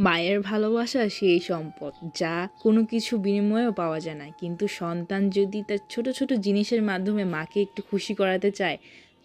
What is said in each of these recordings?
মায়ের ভালোবাসা সেই সম্পদ, যা কোনো কিছু বিনিময়েও পাওয়া যায় না। কিন্তু সন্তান যদি তার ছোট ছোট জিনিসের মাধ্যমে মাকে একটু খুশি করাতে চায়,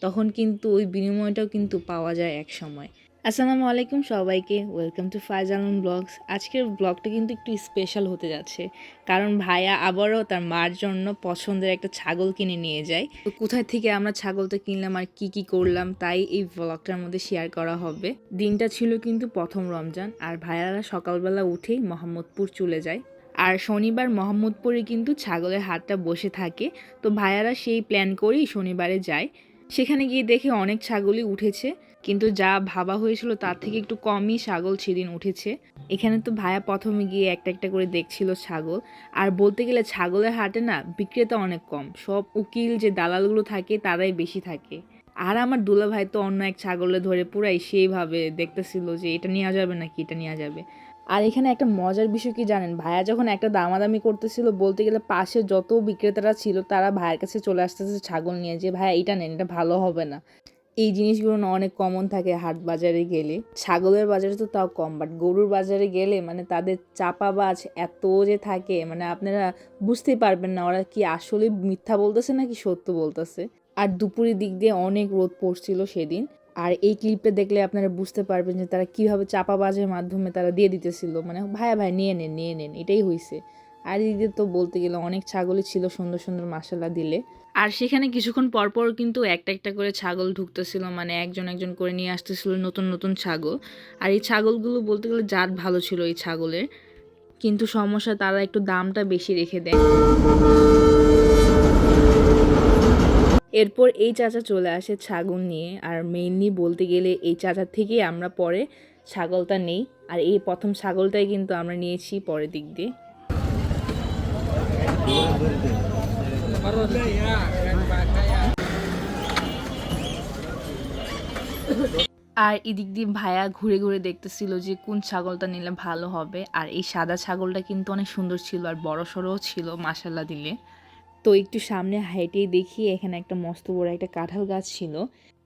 তখন কিন্তু ওই বিনিময়টাও কিন্তু পাওয়া যায় এক সময় আসসালামু আলাইকুম সবাইকে। Welcome to Faiz Alam blogs আজকের ব্লগটা কিন্তু একটু স্পেশাল হতে যাচ্ছে। কারণ ভাইয়া আবারও তার মার জন্য পছন্দের একটা ছাগল কিনে নিয়ে যায়। তো কোথায় থেকে আমরা ছাগলটা কিনলাম আর কি কি করলাম, তাই এই ব্লগটার মধ্যে শেয়ার করা হবে। দিনটা ছিল কিন্তু প্রথম রমজান, আর ভাইয়ারা সকালবেলা উঠেই মোহাম্মদপুর চলে যায়। আর শনিবার মোহাম্মদপুরে কিন্তু ছাগলের হাটটা বসে থাকে। তো ভাইয়ারা সেই প্ল্যান করেই শনিবারে যায়। সেখানে গিয়ে দেখে অনেক ছাগলই উঠেছে, কিন্তু যা ভাবা হয়েছিল তার থেকে একটু কমই ছাগল সেদিন উঠেছে। এখানে তো ভাইয়া প্রথমে গিয়ে একটা একটা করে দেখছিল ছাগল, আর বলতে গেলে ছাগলের হাটে না বিক্রেতা অনেক কম, সব উকিল যে দালালগুলো থাকে তারাই বেশি থাকে। আর আমার দুলা ভাই তো অন্য এক ছাগলে ধরে পুরাই সেইভাবে দেখতেছিল যে এটা নেওয়া যাবে নাকি এটা নেওয়া যাবে। আর এখানে একটা মজার বিষয় কি জানেন? ভাইয়া যখন একটা দামাদামি করতেছিল, বলতে গেলে পাশে যত বিক্রেতারা ছিল, তারা ভাইয়ের কাছে চলে আসতেছে ছাগল নিয়ে, যে, ভাইয়া এটা নেন, এটা ভালো হবে না। এই জিনিসগুলো না অনেক কমন থাকে হাট বাজারে গেলে। ছাগলের বাজারে তো তাও কম বাট গরুর বাজারে গেলে মানে তাদের চাপাবাজ এত যে থাকে মানে আপনারা বুঝতেই পারবেন না, ওরা কি আসলে মিথ্যা বলতেছে নাকি সত্য বলতেছে। আর দুপুরের দিক দিয়ে অনেক রোদ পড়ছিল সেদিন। আর এই ক্লিপটা দেখলে আপনারা বুঝতে পারবেন যে তারা কীভাবে চাপাবাজের মাধ্যমে তারা দিয়ে দিতেছিল। মানে ভাইয়া, ভাই, নিয়ে নেন নিয়ে নেন, এটাই হয়েছে আর এদিকে তো বলতে গেলে অনেক ছাগলই ছিল সুন্দর সুন্দর মশলা দিলে। আর সেখানে কিছুক্ষণ পরপর কিন্তু একটা একটা করে ছাগল ঢুকতেছিল। মানে একজন একজন করে নিয়ে আসতেছিল নতুন নতুন ছাগল। আর এই ছাগলগুলো বলতে গেলে জাত ভালো ছিল এই ছাগলের। কিন্তু সমস্যা তারা একটু দামটা বেশি রেখে দেয়। এরপর এই চাচা চলে আসে ছাগল নিয়ে। আর মেইনলি বলতে গেলে এই চাচার থেকেই আমরা পরে ছাগলটা নেই। আর এই প্রথম ছাগলটাই কিন্তু আমরা নিয়েছি পরের দিক দিয়ে। আর এদিক দিয়ে ভাইয়া ঘুরে ঘুরে দেখতেছিল যে কোন ছাগলটা নিলে ভালো হবে। আর এই সাদা ছাগলটা কিন্তু অনেক সুন্দর ছিল আর বড় সড়ও ছিল মাসাল্লা দিলে। তো একটু সামনে হাইটেই দেখি এখানে একটা মস্ত বড় একটা কাঁঠাল গাছ ছিল।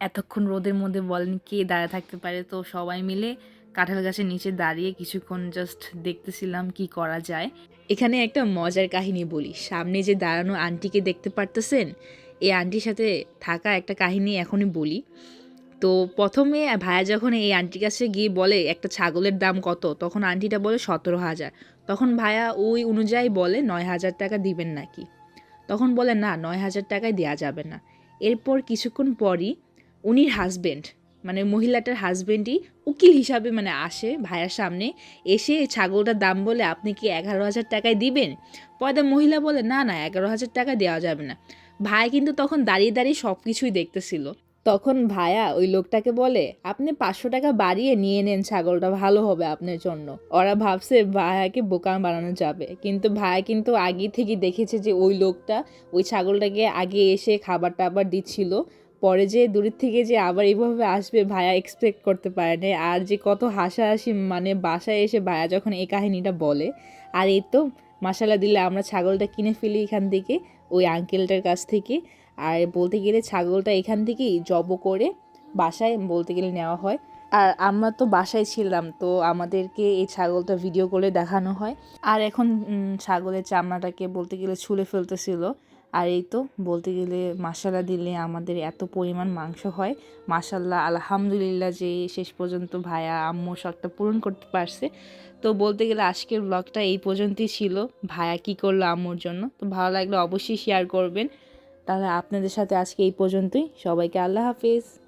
এতক্ষণ রোদের মধ্যে বলেন কে দাঁড়িয়ে থাকতে পারে তো সবাই মিলে কাঁঠাল গাছের নিচে দাঁড়িয়ে কিছুক্ষণ জাস্ট দেখতেছিলাম কি করা যায়। এখানে একটা মজার কাহিনী বলি, সামনে যে দাঁড়ানো আন্টিকে দেখতে পারতেছেন, এই আন্টির সাথে থাকা একটা কাহিনী এখনই বলি। তো প্রথমে ভাইয়া যখন এই আন্টির কাছে গিয়ে বলে একটা ছাগলের দাম কত, তখন আন্টিটা বলে সতেরো হাজার, তখন ভাইয়া ওই অনুযায়ী বলে নয় হাজার টাকা দিবেন নাকি। তখন বলে, না, নয় হাজার টাকায় দেওয়া যাবে না। এরপর কিছুক্ষণ পরই উনির হাজব্যান্ড মানে মহিলাটার হাজব্যান্ডই উকিল হিসাবে মানে আসে ভাইয়ার সামনে, এসে ছাগলটার দাম বলে, আপনি কি এগারো হাজার টাকায় দিবেন? পয়দা মহিলা বলে, না না, এগারো হাজার টাকা দেওয়া যাবে না। ভাই কিন্তু তখন দাঁড়িয়ে দাঁড়িয়ে সব কিছুই দেখতেছিল। তখন ভায়া ওই লোকটাকে বলে, আপনি পাঁচশো টাকা বাড়িয়ে নিয়ে নেন, ছাগলটা ভালো হবে আপনার জন্য। ওরা ভাবছে ভায়াকে বোকা বানানো যাবে। কিন্তু ভায়া কিন্তু আগে থেকে দেখেছে যে ওই লোকটা ওই ছাগলটাকে আগে এসে খাবার টাবার দিচ্ছিল। পরে যে দূরের থেকে যে আবার এইভাবে আসবে, ভায়া এক্সপেক্ট করতে পারে না। আর যে কত হাসাহাসি মানে বাসায় এসে ভায়া যখন এই কাহিনীটা বলে, আর এই তো মশালা দিলে আমরা ছাগলটা কিনে ফেলি এখান থেকে, ওই আঙ্কেলটার কাছ থেকে। আর বলতে গেলে ছাগলটা এখান থেকেই জব করে বাসায় বলতে গেলে নেওয়া হয়। আর আমরা তো বাসায় ছিলাম, তো আমাদেরকে এই ছাগলটা ভিডিও করে দেখানো হয়। আর এখন ছাগলের চামড়াটাকে বলতে গেলে ছুলে ফেলতেছিল। আর এই তো বলতে গেলে মাসালা দিলে আমাদের এত পরিমাণ মাংস হয়। মাসাল্লাহ আলহামদুলিল্লাহ যে শেষ পর্যন্ত ভাইয়া, আম্মু শখটা পূরণ করতে পারছে। তো বলতে গেলে আজকের ব্লগটা এই পর্যন্তই ছিল। ভাইয়া কি করল আম্মুর জন্য? তো ভালো লাগলে অবশ্যই শেয়ার করবেন। তাহলে আপনাদের সাথে আজকে এই পর্যন্তই। সবাইকে আল্লাহ হাফিজ।